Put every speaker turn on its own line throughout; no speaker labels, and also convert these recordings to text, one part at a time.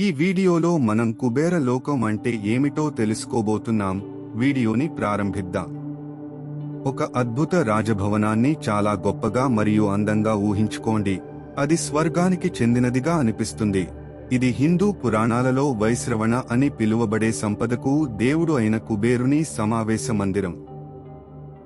ఈ వీడియోలో మనం కుబేర లోకం అంటే ఏమిటో తెలుసుకోబోతున్నాం. వీడియోని ప్రారంభిద్దాం. ఒక అద్భుత రాజభవనాన్ని చాలా గొప్పగా మరియు అందంగా ఊహించుకోండి. అది స్వర్గానికి చెందినదిగా అనిపిస్తుంది. ఇది హిందూ పురాణాలలో వైశ్రవణ అని పిలువబడే సంపదకు దేవుడు అయిన కుబేరుని సమావేశ మందిరం.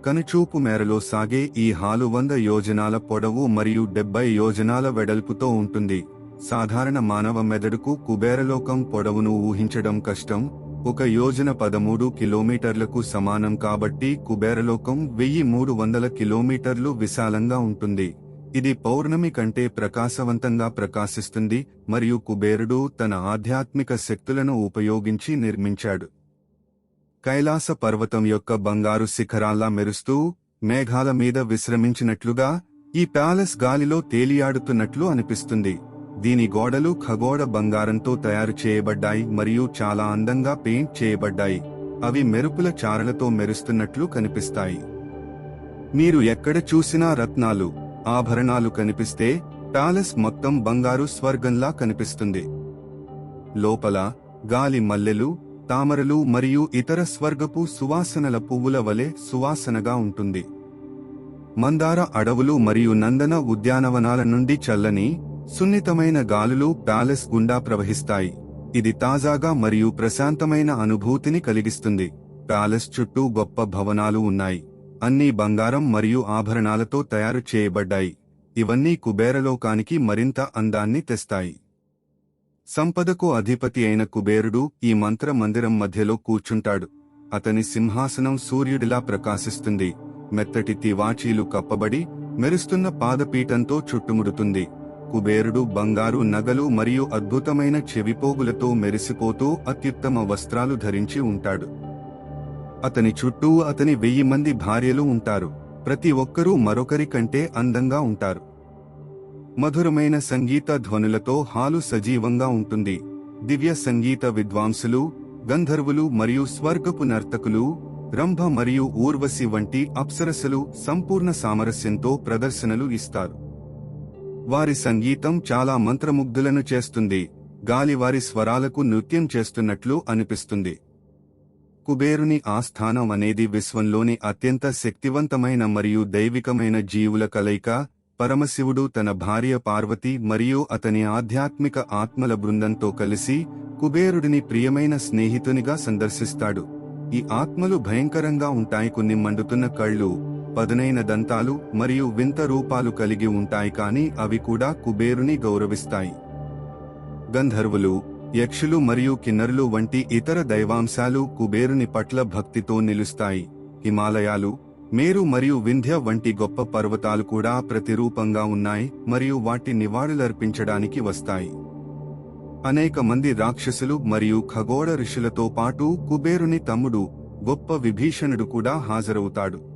కనుచూపు మేరలో సాగే ఈ హాలు వంద యోజనాల పొడవు మరియు డెబ్బై యోజనాల వెడల్పుతో ఉంటుంది. సాధారణ మానవ మెదడుకు కుబేరలోకం పొడవును ఊహించడం కష్టం. ఒక యోజన పదమూడు కిలోమీటర్లకు సమానం కాబట్టి కుబేరలోకం వెయ్యి మూడు వందల కిలోమీటర్లు విశాలంగా ఉంటుంది. ఇది పౌర్ణమి కంటే ప్రకాశవంతంగా ప్రకాశిస్తుంది మరియు కుబేరుడు తన ఆధ్యాత్మిక శక్తులను ఉపయోగించి నిర్మించాడు. కైలాస పర్వతం యొక్క బంగారు శిఖరాల్లా మెరుస్తూ మేఘాల మీద విశ్రమించినట్లుగా ఈ ప్యాలెస్ గాలిలో తేలియాడుతున్నట్లు అనిపిస్తుంది. దీని గోడలు ఖగోళ బంగారంతో తయారు చేయబడ్డాయి మరియు చాలా అందంగా పెయింట్ చేయబడ్డాయి. అవి మెరుపుల చారలతో మెరుస్తున్నట్లు కనిపిస్తాయి. మీరు ఎక్కడ చూసినా రత్నాలు ఆభరణాలు కనిపిస్తే ప్యాలెస్ మొత్తం బంగారు స్వర్గంలా కనిపిస్తుంది. లోపల గాలి మల్లెలు తామరలు మరియు ఇతర స్వర్గపు సువాసనల పువ్వుల వలె సువాసనగా ఉంటుంది. మందార అడవులు మరియు నందన ఉద్యానవనాల నుండి చల్లని సున్నితమైన గాలులు ప్యాలెస్ గుండా ప్రవహిస్తాయి. ఇది తాజాగా మరియు ప్రశాంతమైన అనుభూతిని కలిగిస్తుంది. ప్యాలెస్ చుట్టూ గొప్ప భవనాలు ఉన్నాయి. అన్నీ బంగారం మరియు ఆభరణాలతో తయారు చేయబడ్డాయి. ఇవన్నీ కుబేరలోకానికి మరింత అందాన్ని తెస్తాయి. సంపదకు అధిపతి అయిన కుబేరుడు ఈ మంత్ర మందిరం మధ్యలో కూర్చుంటాడు. అతని సింహాసనం సూర్యుడిలా ప్రకాశిస్తుంది. మెత్తటి తివాచీలు కప్పబడి మెరుస్తున్న పాదపీఠంతో చుట్టుముడుతుంది. కుబేరుడు బంగారు నగలు మరియు అద్భుతమైన చెవిపోగులతో మెరిసిపోతూ అత్యుత్తమ వస్త్రాలు ధరించి ఉంటాడు. అతని చుట్టూ అతని వెయ్యి మంది భార్యలు ఉంటారు. ప్రతి ఒక్కరూ మరొకరి కంటే అందంగా ఉంటారు. మధురమైన సంగీత ధ్వనులతో హాలు సజీవంగా ఉంటుంది. దివ్య సంగీత విద్వాంసులు గంధర్వులు మరియు స్వర్గపు నర్తకులు రంభ మరియు ఊర్వశి వంటి అప్సరసలు సంపూర్ణ సామరస్యంతో ప్రదర్శనలు ఇస్తారు. వారి సంగీతం చాలా మంత్రముగ్ధులను చేస్తుంది. గాలి వారి స్వరాలకు నృత్యం చేస్తున్నట్లు అనిపిస్తుంది. కుబేరుని ఆస్థానం అనేది విశ్వంలోని అత్యంత శక్తివంతమైన మరియు దైవికమైన జీవుల కలయిక. పరమశివుడు తన భార్య పార్వతి మరియు అతని ఆధ్యాత్మిక ఆత్మల బృందంతో కలిసి కుబేరుడిని ప్రియమైన స్నేహితునిగా సందర్శిస్తాడు. ఈ ఆత్మలు భయంకరంగా ఉంటాయి. కొన్ని మండుతున్న కళ్ళు పదునైన దంతాలు మరియు వింత రూపాలు కలిగి ఉంటాయి కానీ అవి కూడా కుబేరుని గౌరవిస్తాయి. గంధర్వులు యక్షులు మరియు కిన్నరులు వంటి ఇతర దైవాంశాలు కుబేరుని పట్ల భక్తితో నిలుస్తాయి. హిమాలయాలు మేరు మరియు వింధ్య వంటి గొప్ప పర్వతాలు కూడా ప్రతిరూపంగా ఉన్నాయి మరియు వాటి నివాళులర్పించడానికి వస్తాయి. అనేక మంది రాక్షసులు మరియు ఖగోళ ఋషులతో పాటు కుబేరుని తమ్ముడు గొప్ప విభీషణుడు కూడా హాజరవుతాడు.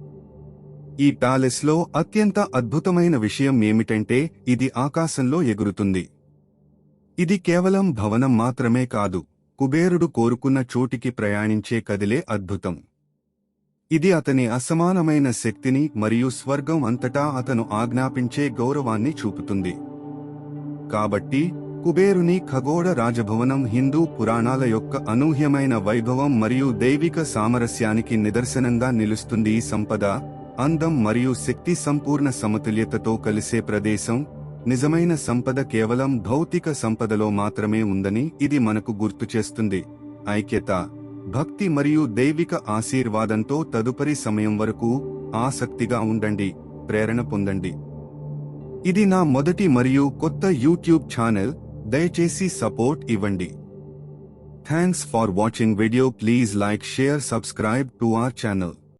ఈ ప్యాలెస్లో అత్యంత అద్భుతమైన విషయం ఏమిటంటే ఇది ఆకాశంలో ఎగురుతుంది. ఇది కేవలం భవనం మాత్రమే కాదు కుబేరుడు కోరుకున్న చోటికి ప్రయాణించే కదిలే అద్భుతం. ఇది అతని అసమానమైన శక్తిని మరియు స్వర్గం అంతటా అతను ఆజ్ఞాపించే గౌరవాన్ని చూపుతుంది. కాబట్టి కుబేరుని ఖగోళ రాజభవనం హిందూ పురాణాల యొక్క అనూహ్యమైన వైభవం మరియు దైవిక సామరస్యానికి నిదర్శనంగా నిలుస్తుంది ఈ సంపద అందం మరియు శక్తి సంపూర్ణ సమతుల్యతతో కలిసే ప్రదేశం నిజమైన సంపద కేవలం భౌతిక సంపదలో మాత్రమే ఉందని ఇది మనకు గుర్తు చేస్తుంది. ఐక్యత భక్తి మరియు దైవిక ఆశీర్వాదంతో తదుపరి సమయం వరకు ఆసక్తిగా ఉండండి ప్రేరణ పొందండి. ఇది నా మొదటి మరియు కొత్త యూట్యూబ్ ఛానల్ దయచేసి సపోర్ట్ ఇవ్వండి. Thanks for watching video please like share subscribe to our channel